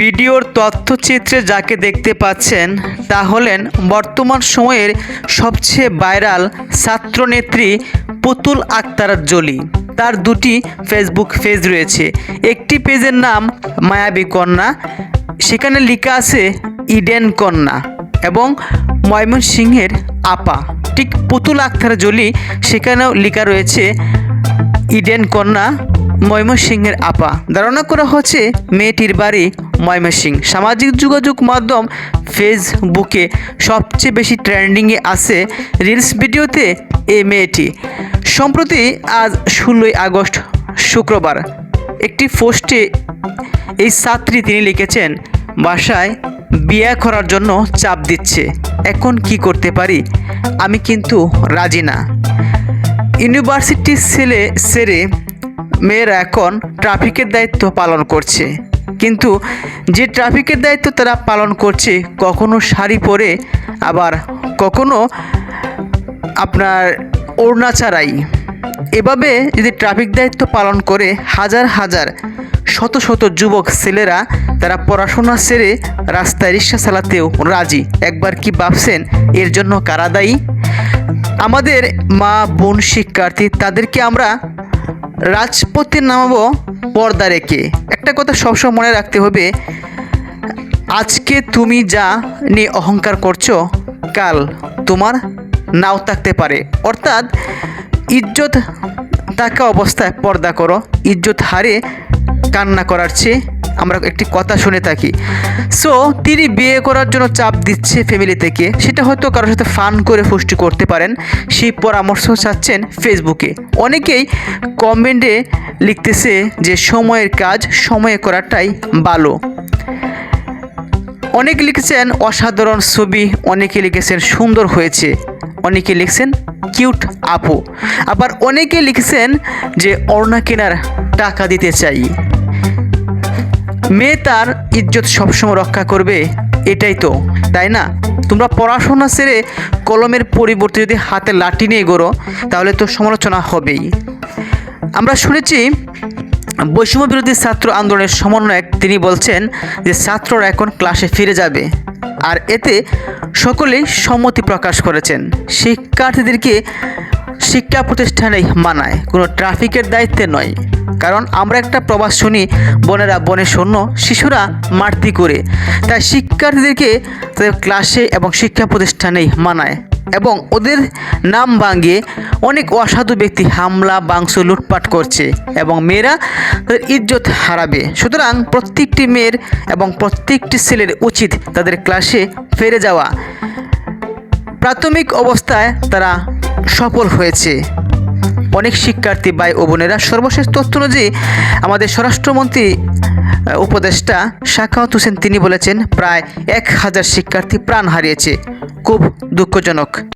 ভিডিওর তথ্যচিত্রে যাকে দেখতে পাচ্ছেন, তা হলেন বর্তমান সময়ের সবচেয়ে ভাইরাল ছাত্রনেত্রী পুতুল আক্তার জলি তার দুটি ফেসবুক পেজ রয়েছে। একটি পেজের নাম মায়াবী কন্যা, সেখানে লেখা আছে ইডেন কন্যা এবং ময়মনসিংহের আপা। ঠিক পুতুল আক্তার জলি সেখানেও লেখা রয়েছে ইডেন কন্যা ময়মনসিংহের আপা। ধারণা করা হচ্ছে মেয়েটির বাড়ি ময়মনসিংহ। সামাজিক যোগাযোগ মাধ্যম ফেসবুকে সবচেয়ে বেশি ট্রেন্ডিংয়ে আছে রিলস ভিডিওতে এ মেয়েটি। সম্প্রতি আজ ষোলোই আগস্ট, শুক্রবার একটি পোস্টে এই ছাত্রী তিনি লিখেছেন, বাসায় বিয়ে করার জন্য চাপ দিচ্ছে। এখন কি করতে পারি? আমি কিন্তু রাজি না। ইউনিভার্সিটি ছেলে সেরে মেয়েরা এখন ট্রাফিকের দায়িত্ব পালন করছে। কিন্তু যে ট্রাফিকের দায়িত্ব তারা পালন করছে, কখনো শাড়ি পরে, আবার কখনো আপনার ওড়না ছাড়াই। এভাবে যদি ট্রাফিক দায়িত্ব পালন করে, হাজার হাজার, শত শত যুবক ছেলেরা তারা পড়াশোনা সেরে রাস্তায় রিক্সা চালাতেও রাজি। একবার কি ভাবছেন, এর জন্য কারা দায়ী? আমাদের মা, বোন, শিক্ষার্থী, তাদেরকে আমরা রাজপথে নামাবো পর্দা রেখে। একটা কথা সবসময় মনে রাখতে হবে, আজকে তুমি যা নিয়ে অহংকার করছ, কাল তোমার নাও থাকতে পারে। অর্থাৎ ইজ্জত থাকা অবস্থায় পর্দা করো, ইজ্জত হারে কান্না করার চেয়ে আমরা একটি কথা শুনে থাকি। সো তিনি বিয়ে করার জন্য চাপ দিচ্ছে ফ্যামিলি থেকে। সেটা হয়তো কারোর সাথে ফান করে পুষ্টি করতে পারেন। সেই পরামর্শ চাচ্ছেন ফেসবুকে অনেকেই কমেন্টে লিখতেছে যে, সময়ের কাজ, সময়ে করাটাই ভালো। অনেকে লিখেছেন, অসাধারণ ছবি। অনেকে লিখেছেন, সুন্দর হয়েছে। অনেকে লিখছেন কিউট আপু। আবার অনেকে লিখেছেন যে, অর্ণা কেনার টাকা দিতে চাই। মেয়ে তার ইজ্জত সবসময় রক্ষা করবে, এটাই তো, তাই না? তোমরা পড়াশোনা সেরে কলমের পরিবর্তে যদি হাতে লাঠি নিয়ে গড়ো, তাহলে তো সমালোচনা হবেই। আমরা শুনেছি বৈষম্য বিরোধী ছাত্র আন্দোলনের সমন্বয়ক তিনি বলছেন যে ছাত্ররা এখন ক্লাসে ফিরে যাবে, আর এতে সকলেই সম্মতি প্রকাশ করেছেন। শিক্ষার্থীদেরকে শিক্ষা প্রতিষ্ঠানেই মানায়, কোনো ট্রাফিকের দায়িত্বে নয়। কারণ আমরা একটা প্রবাস শুনি, বোনেরা বনে শূন্য শিশুরা মারতি করে। তাই শিক্ষার্থীদেরকে তাদের ক্লাসে এবং শিক্ষা প্রতিষ্ঠানেই মানায় এবং ওদের নাম ভাঙিয়ে অনেক অসাধু ব্যক্তি হামলা বাংশ লুটপাট করছে এবং মেয়েরা তাদের ইজ্জত হারাবে। সুতরাং প্রত্যেকটি মেয়ের এবং প্রত্যেকটি ছেলের উচিত তাদের ক্লাসে ফেরে যাওয়া। প্রাথমিক অবস্থায় তারা সফল হয়েছে। অনেক শিক্ষার্থী ভাই ও বোনেরা, সর্বশেষ তথ্য অনুযায়ী আমাদের স্বরাষ্ট্রমন্ত্রী উপদেষ্টা শাখাওয়াত হোসেন, তিনি বলেছেন, প্রায় এক হাজার শিক্ষার্থী প্রাণ হারিয়েছে। খুব দুঃখজনক।